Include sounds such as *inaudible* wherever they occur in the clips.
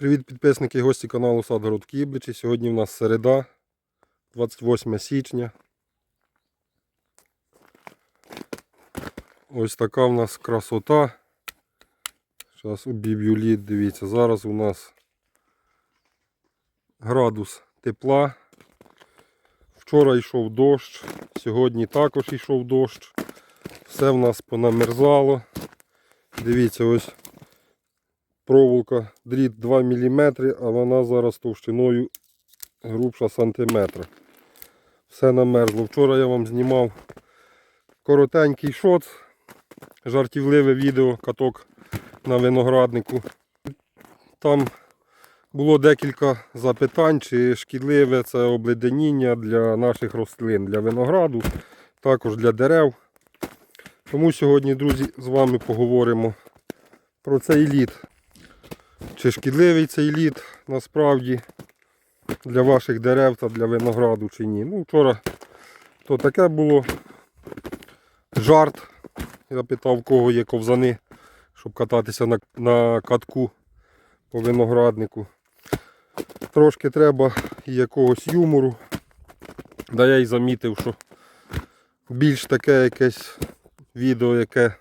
Привіт підписники і гості каналу Садгород Кібичі. Сьогодні в нас середа, 28 січня. Ось така в нас красота. Зараз обіб'ю лід, дивіться, зараз у нас градус тепла. Вчора йшов дощ, сьогодні також йшов дощ. Все в нас понамерзало. Дивіться, ось проволока, дріт 2 мм, а вона зараз товщиною грубша сантиметра. Все намерзло. Вчора я вам знімав коротенький шот, жартівливе відео, каток на винограднику. Там було декілька запитань, чи шкідливе це обледеніння для наших рослин, для винограду, також для дерев. Тому сьогодні, друзі, з вами поговоримо про цей лід. Чи шкідливий цей лід насправді для ваших дерев та для винограду чи ні. Ну, вчора то таке було жарт. Я питав, в кого є ковзани, щоб кататися на, на катку по винограднику. Трошки треба і якогось юмору. Да я й замітив, що більш таке якесь відео, яке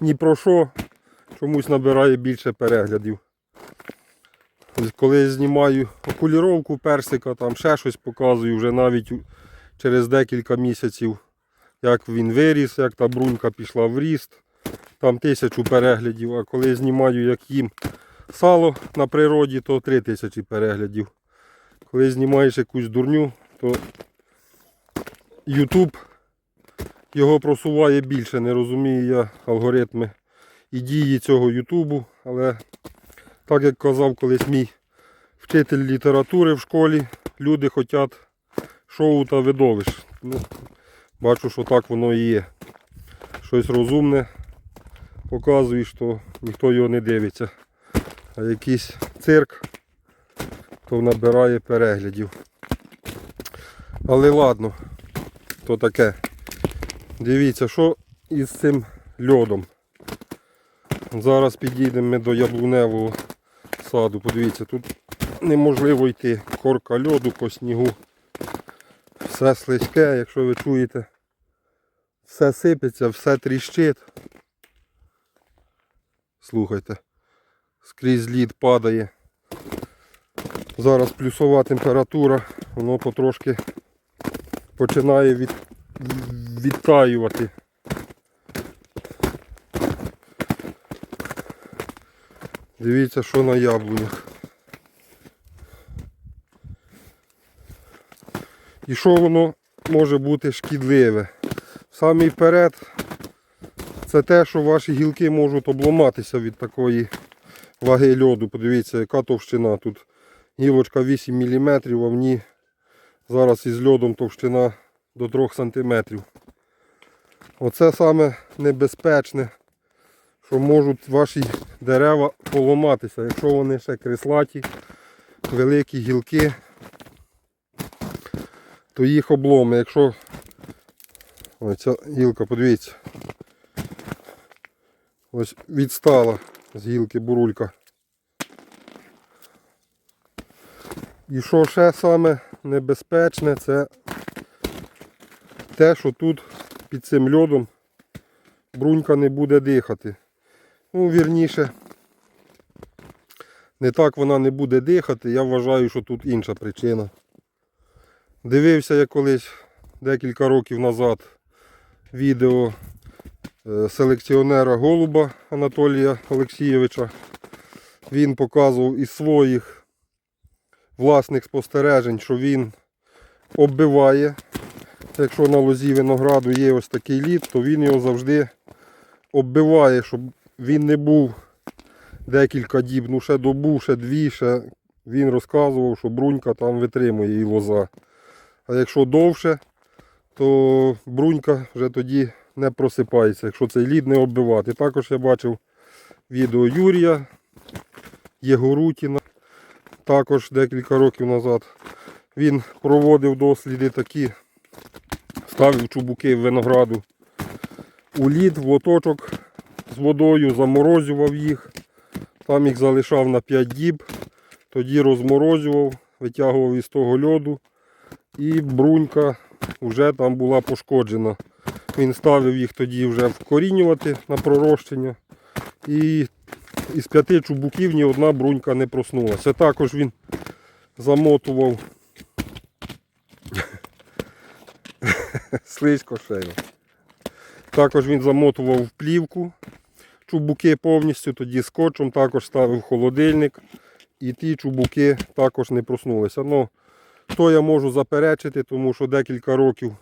ні про що, чомусь набирає більше переглядів. Коли я знімаю окуліровку персика, там ще щось показую, вже навіть через декілька місяців, як він виріс, як та брунька пішла в ріст, там тисячу переглядів, а коли я знімаю, як їм сало на природі, то три тисячі переглядів. Коли знімаєш якусь дурню, то YouTube його просуває більше. Не розумію я алгоритми і дії цього Ютубу, але так як казав колись мій вчитель літератури в школі, люди хочуть шоу та видовищ. Ну, бачу, що так воно і є. Щось розумне показуєш, то ніхто його не дивиться. А якийсь цирк, то набирає переглядів. Але ладно, то таке. Дивіться, що із цим льодом. Зараз підійдемо ми до яблуневого саду. Подивіться, тут неможливо йти. Корка льоду по снігу. Все слизьке, якщо ви чуєте. Все сипеться, все тріщить. Слухайте. Скрізь лід падає. Зараз плюсова температура, воно потрошки починає від, відтаювати. Дивіться, що на яблунях. І що воно може бути шкідливе? Самий вперед це те, що ваші гілки можуть обламатися від такої ваги льоду. Подивіться, яка товщина. Тут гілочка 8 мм, а в ній зараз із льодом товщина до 3 см. Оце саме небезпечне, що можуть ваші дерева поламатися, якщо вони ще крислаті, великі гілки, то їх обломи. Якщо ось ця гілка, подивіться, ось відстала з гілки бурулька. І що ще саме небезпечне, це те, що тут під цим льодом брунька не буде дихати. Ну, вірніше, не так вона не буде дихати, я вважаю, що тут інша причина. Дивився я колись декілька років назад відео е, селекціонера голуба Анатолія Олексійовича. Він показував із своїх власних спостережень, що він оббиває. Якщо на лозі винограду є ось такий лід, то він його завжди оббиває, щоб він не був декілька діб, ну ще добу, ще дві, ще він розказував, що брунька там витримує і лоза. А якщо довше, то брунька вже тоді не просипається, якщо цей лід не оббивати. Також я бачив відео Юрія Єгорутіна, також декілька років назад. Він проводив досліди такі, ставив чубуки винограду у лід, в лоточок з водою, заморозював їх, там їх залишав на 5 діб, тоді розморозював, витягував із того льоду. І брунька вже там була пошкоджена. Він ставив їх тоді вже вкорінювати на пророщення. І із п'яти чубуків ні одна брунька не проснулася. Також він замотував *laughs* слизько шею. Також він замотував в плівку чубуки повністю, тоді скотчем також ставив холодильник. І ті чубуки також не проснулися. Ну, то я можу заперечити, тому що декілька років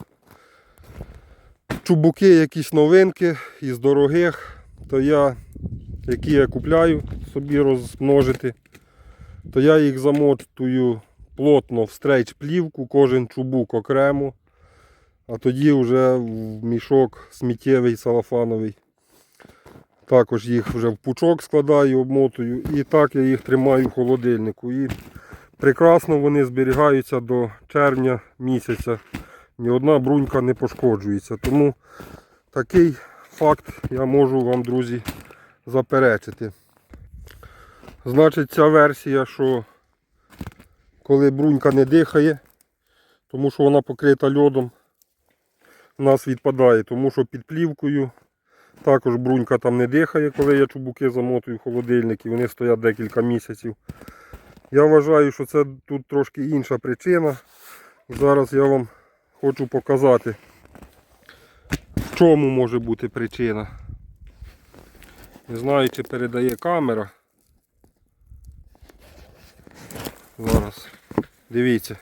чубуки якісь новинки із дорогих, то я, які я купляю собі розмножити, то я їх замотую плотно в стрейч плівку, кожен чубук окремо, а тоді вже в мішок сміттєвий салафановий. Також їх вже в пучок складаю, обмотую і так я їх тримаю в холодильнику. І прекрасно вони зберігаються до червня місяця. Ні одна брунька не пошкоджується. Тому такий факт я можу вам, друзі, заперечити. Значить, ця версія, що коли брунька не дихає, тому що вона покрита льодом, у нас відпадає, тому що під плівкою також брунька там не дихає, коли я чубуки замотую в холодильник і вони стоять декілька місяців. Я вважаю, що це тут трошки інша причина. Зараз я вам хочу показати, в чому може бути причина. Не знаю, чи передає камера. Зараз. Дивіться.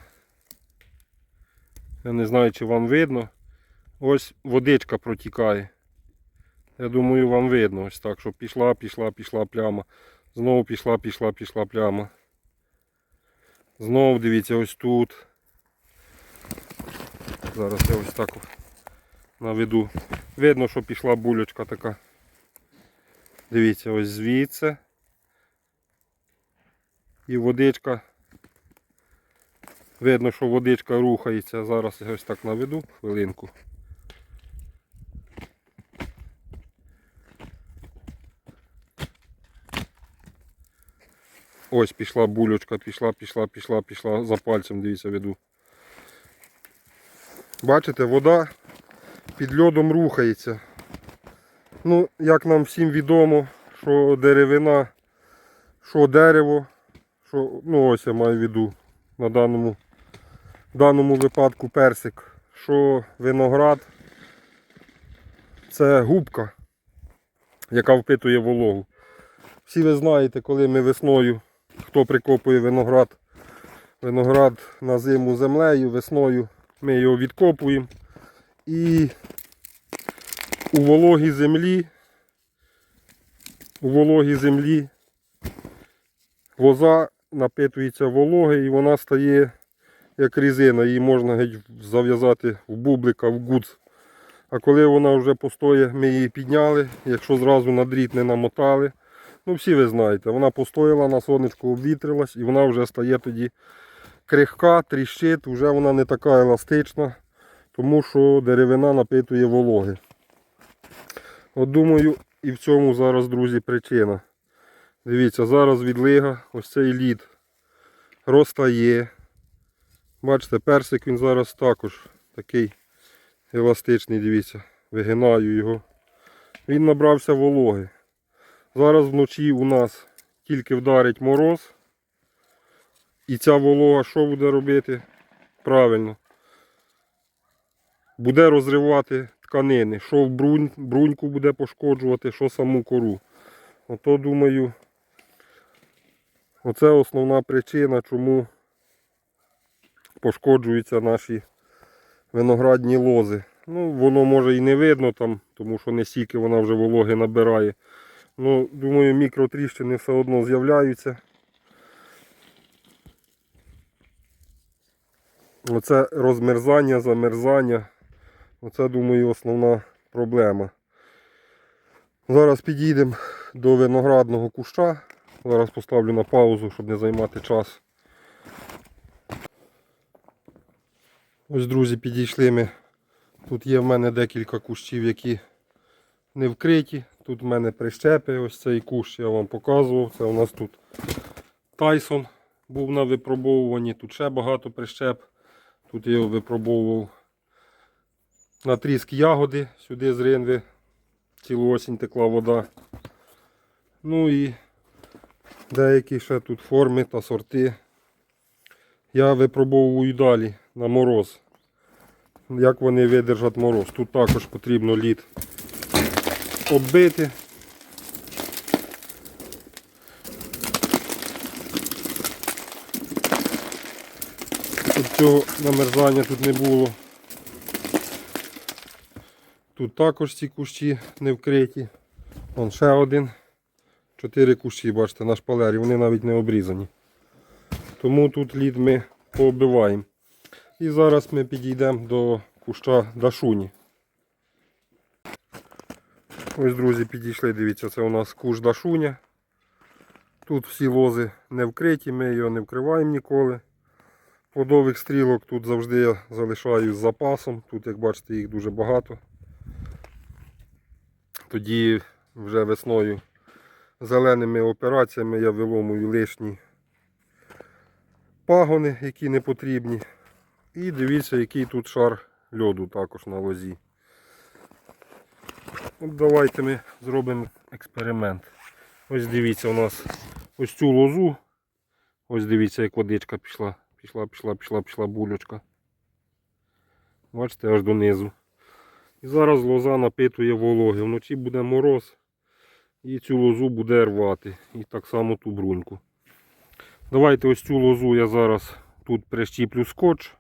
Я не знаю, чи вам видно. Ось водичка протікає. Я думаю, вам видно ось так, що пішла, пішла, пішла пляма. Знову пішла, пішла, пішла пляма. Знову дивіться ось тут. Зараз я ось так наведу. Видно, що пішла булечка така. Дивіться, ось звідси. І водичка. Видно, що водичка рухається. Зараз я ось так наведу хвилинку. Ось пішла булючка, пішла, пішла, пішла, пішла. За пальцем, дивіться, веду. Бачите, вода під льодом рухається. Ну, як нам всім відомо, що деревина, що дерево, що, ну ось я маю в виду на даному, даному випадку персик, що виноград це губка, яка впитує вологу. Всі ви знаєте, коли ми весною, хто прикопує виноград, виноград на зиму землею, весною ми його відкопуємо. І у вологій землі, у вологій землі лоза напитується вологи і вона стає як різина, її можна геть зав'язати в бублика, в гудз. А коли вона вже постоє, ми її підняли, якщо зразу на дріт не намотали. Ну всі ви знаєте, вона постояла на сонечку, обвітрилась і вона вже стає тоді крихка, тріщить, вже вона не така еластична, тому що деревина напитує вологи. От думаю, і в цьому зараз, друзі, причина. Дивіться, зараз відлига, ось цей лід розтає. Бачите, персик він зараз також такий еластичний, дивіться, вигинаю його. Він набрався вологи. Зараз вночі у нас тільки вдарить мороз. І ця волога що буде робити? Правильно. Буде розривати тканини. Що в брунь, бруньку буде пошкоджувати, що саму кору. Ото думаю, оце основна причина, чому пошкоджуються наші виноградні лози. Ну, воно може і не видно там, тому що не стільки вона вже вологи набирає. Ну, думаю, мікротріщини все одно з'являються. Оце розмерзання, замерзання. Оце, думаю, основна проблема. Зараз підійдемо до виноградного куща. Зараз поставлю на паузу, щоб не займати час. Ось, друзі, підійшли ми. Тут є в мене декілька кущів, які не вкриті. Тут в мене прищепи, ось цей кущ я вам показував. Це у нас тут Тайсон був на випробовуванні, тут ще багато прищеп. Тут я його випробовував на тріск ягоди, сюди з ринви цілу осінь текла вода. Ну і деякі ще тут форми та сорти. Я випробовую далі на мороз. Як вони видержать мороз. Тут також потрібно лід оббити. Щоб цього намерзання тут не було. Тут також ці кущі не вкриті. Вон ще один. Чотири кущі, бачите, на шпалері, вони навіть не обрізані. Тому тут лід ми пооббиваємо. І зараз ми підійдемо до куща Дашуні. Ось, друзі, підійшли, дивіться, це у нас куш Дашуня. Тут всі лози не вкриті, ми його не вкриваємо ніколи. Плодових стрілок тут завжди я залишаю з запасом. Тут, як бачите, їх дуже багато. Тоді вже весною зеленими операціями я виломую лишні пагони, які не потрібні. І дивіться, який тут шар льоду також на лозі. От давайте ми зробимо експеримент. Ось дивіться, у нас ось цю лозу. Ось дивіться, як водичка пішла. Пішла, пішла, пішла, пішла булючка. Бачите, аж донизу. І зараз лоза напитує вологи. Вночі буде мороз. І цю лозу буде рвати. І так само ту бруньку. Давайте ось цю лозу я зараз тут прищіплю скотч.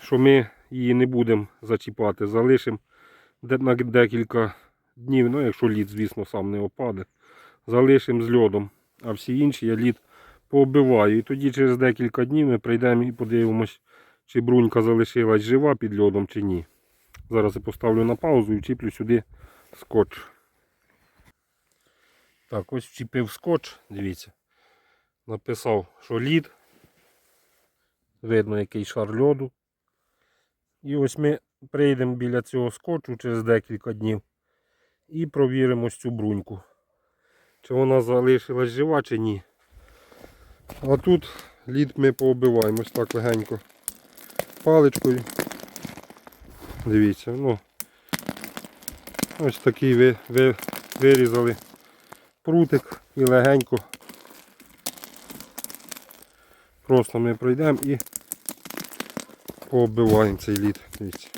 Що ми її не будемо зачіпати. Залишимо на декілька днів, ну якщо лід, звісно, сам не опаде. Залишимо з льодом. А всі інші я лід пооббиваю. І тоді через декілька днів ми прийдемо і подивимось, чи брунька залишилась жива під льодом чи ні. Зараз я поставлю на паузу і вчіплю сюди скотч. Так, ось вчепив скотч, дивіться. Написав, що лід. Видно, який шар льоду. І ось ми прийдемо біля цього скотчу через декілька днів і провіримо цю бруньку. Чи вона залишилась жива, чи ні. А тут лід ми пооббиваємо ось так легенько паличкою. Дивіться, ну ось такий ви, ви, вирізали прутик і легенько. Просто ми пройдемо і пооббиваємо цей лід. Дивіться.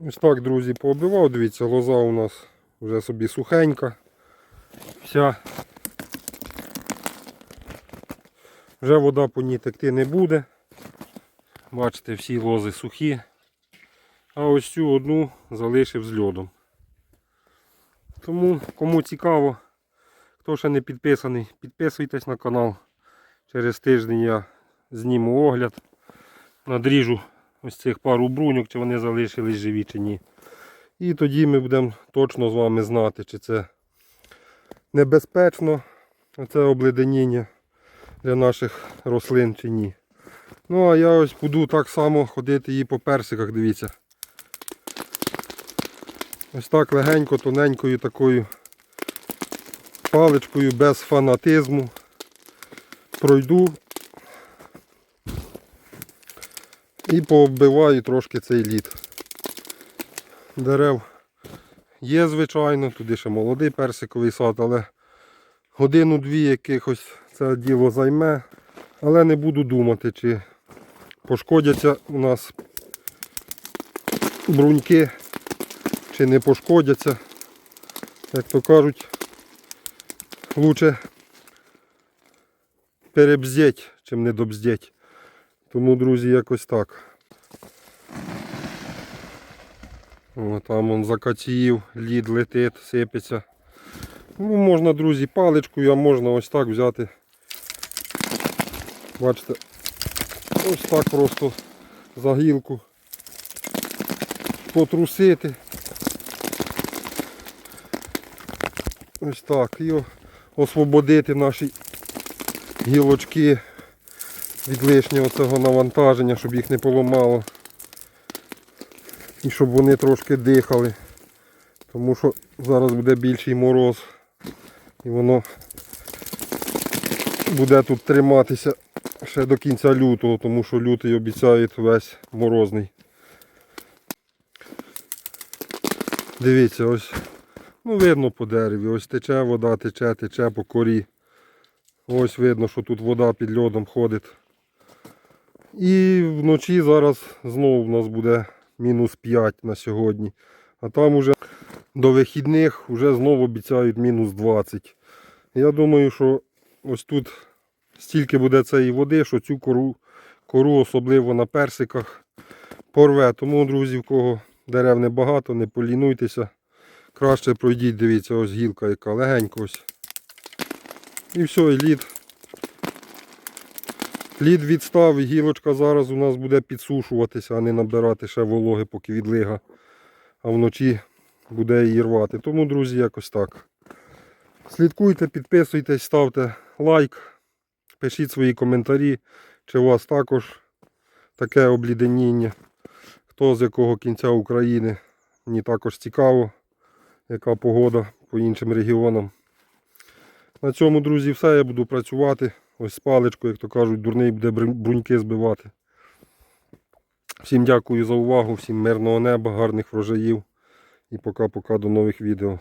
Ось так, друзі, пооббивав. Дивіться, лоза у нас вже собі сухенька. Вся. Вже вода по ній текти не буде. Бачите, всі лози сухі. А ось цю одну залишив з льодом. Тому, кому цікаво, хто ще не підписаний, підписуйтесь на канал. Через тиждень я зніму огляд. Надріжу ось цих пару бруньок, чи вони залишились живі чи ні. І тоді ми будемо точно з вами знати, чи це небезпечно, це обледеніння для наших рослин чи ні. Ну а я ось буду так само ходити і по персиках, дивіться. Ось так легенько, тоненькою такою паличкою без фанатизму. Пройду і пооббиваю трошки цей лід. Дерев є, звичайно, туди ще молодий персиковий сад, але годину-дві якихось це діло займе. Але не буду думати, чи пошкодяться у нас бруньки, чи не пошкодяться. Як то кажуть, лучше перебздеть, чим не добздеть. Тому, друзі, якось так. Там он закатів, лід летить, сипеться. Ну, можна, друзі, паличкою, а можна ось так взяти. Бачите, ось так просто за гілку потрусити. Ось так. І освободити наші гілочки від лишнього цього навантаження, щоб їх не поламало. І щоб вони трошки дихали. Тому що зараз буде більший мороз. І воно буде тут триматися ще до кінця лютого, тому що лютий обіцяють весь морозний. Дивіться, ось, ну видно по дереві, ось тече вода, тече, тече по корі. Ось видно, що тут вода під льодом ходить. І вночі зараз знову в нас буде мінус 5 на сьогодні. А там уже до вихідних вже знову обіцяють мінус 20. Я думаю, що ось тут стільки буде цієї води, що цю кору, кору особливо на персиках, порве. Тому, друзі, в кого дерев небагато, не полінуйтеся. Краще пройдіть, дивіться, ось гілка яка легенько ось. І все, і лід. Лід відстав гілочка зараз у нас буде підсушуватися, а не набирати ще вологи, поки відлига. А вночі буде її рвати. Тому, друзі, якось так. Слідкуйте, підписуйтесь, ставте лайк, пишіть свої коментарі, чи у вас також таке обліденіння. Хто з якого кінця України. Мені також цікаво, яка погода по іншим регіонам. На цьому, друзі, все. Я буду працювати. Ось з паличкою, як то кажуть, дурний буде бруньки збивати. Всім дякую за увагу, всім мирного неба, гарних врожаїв. І пока-пока до нових відео.